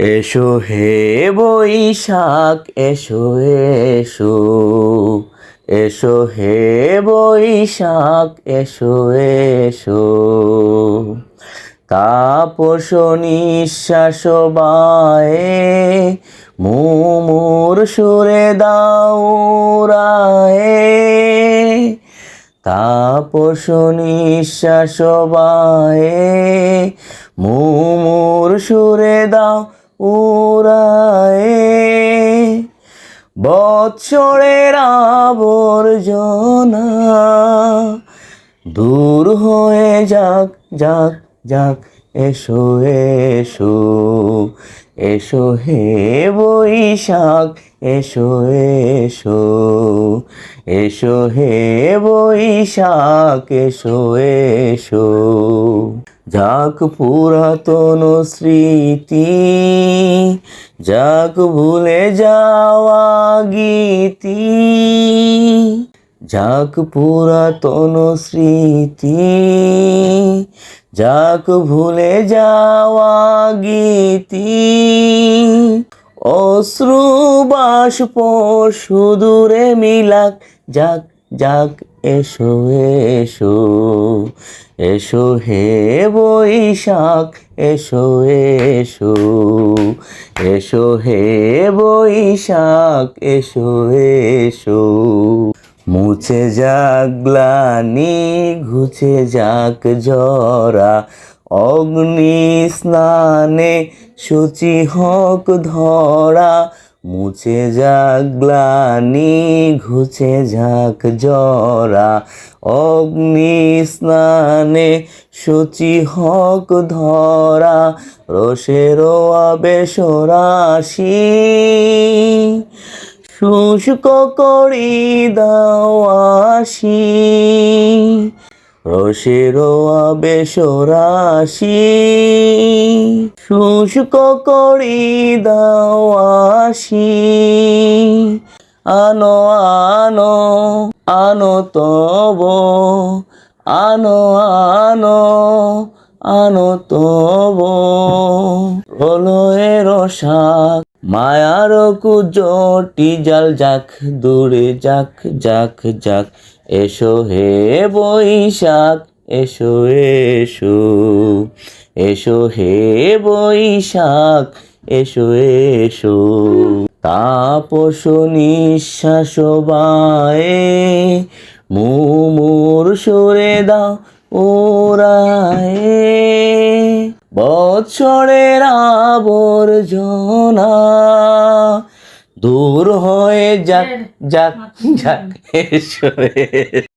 এসো হে বৈশাখ, এসো এসো। এসো হে বৈশাখ, এসো এসো। তাপস নিঃশ্বাস বায়ে, মুমুর সুরে দাও রায়ে। তাপস নিঃশ্বাস বায়ে, মুমুর সুরে দাও উড়ায়ে বৎসরের আবর্জনা দূর হয়ে যাক যাক যাক, এসো এসো এসো হে বৈশাখ, এসো এসো এসো হে বৈশাখ, এসো এসো। যাক পুরাতন স্মৃতি, যাক ভুলে যাওয়া গীতি, যাক পুরাতন স্মৃতি, যাক ভুলে যাওয়া গীতি। অশ্রু বাষ্প সুদূরে মিলাক, যাক যাক এসো এসো এসো হে বৈশাখ, এসো এসো এসো হে বৈশাখ, এসো এসো। মুছে যাক গ্লানি ঘুছে যাক জরা অগ্নি স্নানে সূচি হক ধরা মুছে যাক গ্লানি, ঘুচে যাক জরা। অগ্নি স্নানে সূচি হক ধরা, রসের আবেশ রাশি। শুষ্ক করি দাওয়াসি রসের আবেশ রাশি। শুষ্ক করি দাওয়াসি আনো আনো আনো তব, আনো আনো আনো তব। প্রলয়ের শাক মায়ার কুজটি, জাল যাক, দূরে যাক যাক যাক এসো হে বৈশাখ, এসো এসো। এসো হে বৈশাখ, এসো এসো। তাপস নিঃশ্বাস বায়ে, মুমুর সরে দাও ওরায়ে বৎসরের আবর্জনা দূর হয়ে যাক যাক যাক এসো এসো।